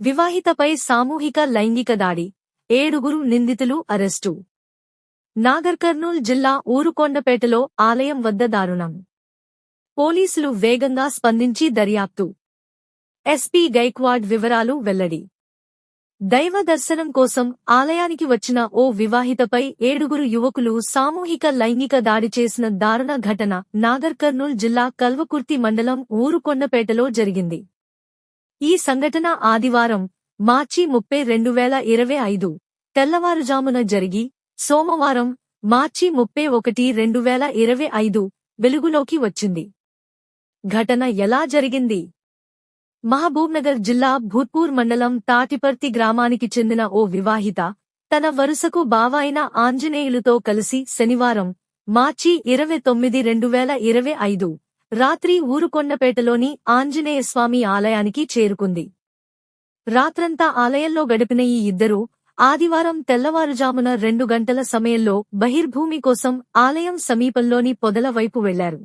వివాహితపై సామూహిక లైంగిక దాడి ఏడుగురు నిందితులు అరెస్టు. నాగర్ కర్నూల్ జిల్లా ఊరుకొండపేటలో ఆలయం వద్ద దారుణం. పోలీసులు వేగంగా స్పందించి దర్యాప్తు. ఎస్పీ గైక్వాడ్ వివరాలు వెల్లడి. దైవ దర్శనం కోసం ఆలయానికి వచ్చిన ఓ వివాహితపై ఏడుగురు యువకులు సామూహిక లైంగిక దాడి చేసిన దారుణ ఘటన నాగర్ కర్నూల్ జిల్లా కల్వకుర్తి మండలం ఊరుకొండపేటలో జరిగింది. ఈ సంఘటన ఆదివారం మార్చి ముప్పై రెండు వేల ఇరవై ఐదు తెల్లవారుజామున జరిగి సోమవారం మార్చి ముప్పై ఒకటి రెండు వేల ఇరవై ఐదు వెలుగులోకి వచ్చింది. ఘటన ఎలా జరిగింది? మహబూబ్నగర్ జిల్లా భూత్పూర్ మండలం తాటిపర్తి గ్రామానికి చెందిన ఓ వివాహిత తన వరుసకు బావైన ఆంజనేయులతో కలిసి శనివారం మార్చి ఇరవై తొమ్మిది రెండు వేల ఇరవై ఐదు రాత్రి ఊరుకొండపేటలోని ఆంజనేయస్వామి ఆలయానికి చేరుకుంది. రాత్రంతా ఆలయంలో గడిపిన ఈ ఇద్దరూ ఆదివారం తెల్లవారుజామున రెండు గంటల సమయంలో బహిర్భూమి కోసం ఆలయం సమీపంలోని పొదల వైపు వెళ్ళారు.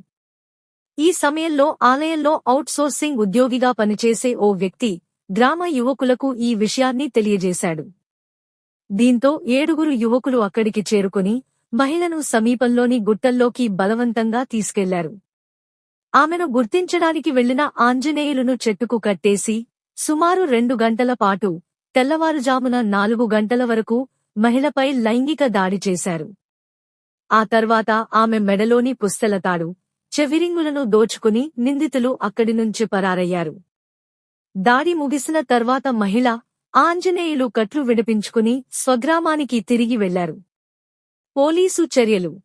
ఈ సమయంలో ఆలయంలో అవుట్సోర్సింగ్ ఉద్యోగిగా పనిచేసే ఓ వ్యక్తి గ్రామ యువకులకు ఈ విషయాన్ని తెలియజేశాడు. దీంతో ఏడుగురు యువకులు అక్కడికి చేరుకుని మహిళను సమీపంలోని గుట్టల్లోకి బలవంతంగా తీసుకెళ్ళారు. ఆమెను గుర్తించడానికి వెళ్ళిన ఆంజనేయులను చెట్టుకు కట్టేసి సుమారు రెండు గంటల పాటు తెల్లవారుజామున నాలుగు గంటల వరకు మహిళపై లైంగిక దాడి చేశారు. ఆ తర్వాత ఆమె మెడలోని పుస్తలతాడు చెవిరింగులను దోచుకుని నిందితులు అక్కడి నుంచి పరారయ్యారు. దాడి ముగిసిన తర్వాత మహిళ ఆంజనేయులు కట్లు విడిపించుకుని స్వగ్రామానికి తిరిగి వెళ్ళారు. పోలీసు చర్యలు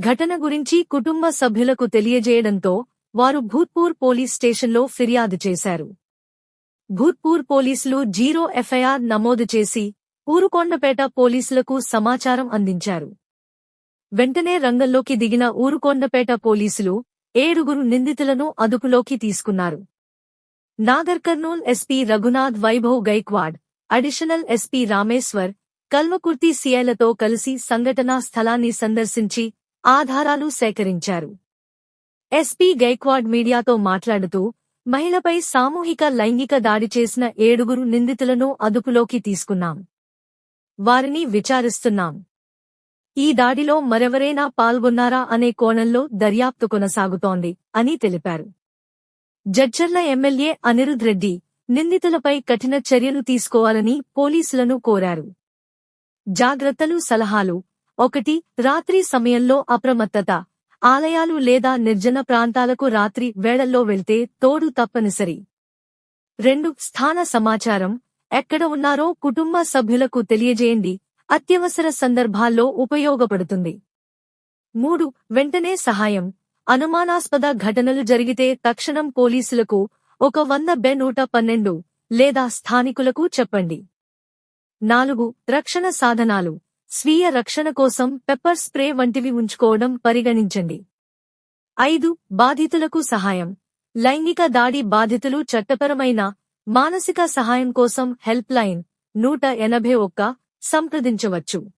ఘటన గురించి కుటుంబ సభ్యులకు తెలియజేయడంతో వారు భూత్పూర్ పోలీస్ స్టేషన్లో ఫిర్యాదు చేశారు. భూత్పూర్ పోలీసులు జీరో ఎఫ్ఐఆర్ నమోదు చేసి ఊరుకొండపేట పోలీసులకు సమాచారం అందించారు. వెంటనే రంగంలోకి దిగిన ఊరుకొండపేట పోలీసులు ఏడుగురు నిందితులను అదుపులోకి తీసుకున్నారు. Nagar Kurnool SP Raghunath Vaibhav Gaikwad additional SP Rameshwar Kalwakurthi సీఐలతో కలిసి సంఘటనా స్థలాన్ని సందర్శించి ఆధారాలు సేకరించారు. ఎస్పీ గైక్వాడ్ మీడియాతో మాట్లాడుతూ మహిళపై సామూహిక లైంగిక దాడి చేసిన ఏడుగురు నిందితులను అదుపులోకి తీసుకున్నాం. వారిని విచారిస్తున్నాం. ఈ దాడిలో మరెవరైనా పాల్గొన్నారా అనే కోణంలో దర్యాప్తు కొనసాగుతోంది అని తెలిపారు. జడ్చర్ల ఎమ్మెల్యే అనిరుద్ రెడ్డి నిందితులపై కఠిన చర్యలు తీసుకోవాలని పోలీసులను కోరారు. జాగ్రత్తలు సలహాలు ఒకటి రాత్రి సమయంలో అప్రమత్తత. ఆలయాలు లేదా నిర్జన ప్రాంతాలకు రాత్రి వేళల్లో వెళ్తే తోడు తప్పనిసరి. రెండు స్థాన సమాచారం. ఎక్కడ ఉన్నారో కుటుంబ సభ్యులకు తెలియజేయండి. అత్యవసర సందర్భాల్లో ఉపయోగపడుతుంది. మూడు వెంటనే సహాయం. అనుమానాస్పద ఘటనలు జరిగితే తక్షణం పోలీసులకు ఒక వంద బె నూట పన్నెండు లేదా స్థానికులకు చెప్పండి. నాలుగు రక్షణ సాధనాలు. స్వీయ రక్షణ కోసం పెప్పర్ స్ప్రే వంటివి ఉంచుకోవడం పరిగణించండి. ఐదు బాధితులకు సహాయం. లైంగిక దాడి బాధితులు చట్టపరమైన మానసిక సహాయం కోసం హెల్ప్ లైన్ నూట ఎనభై ఒక్క సంప్రదించవచ్చు.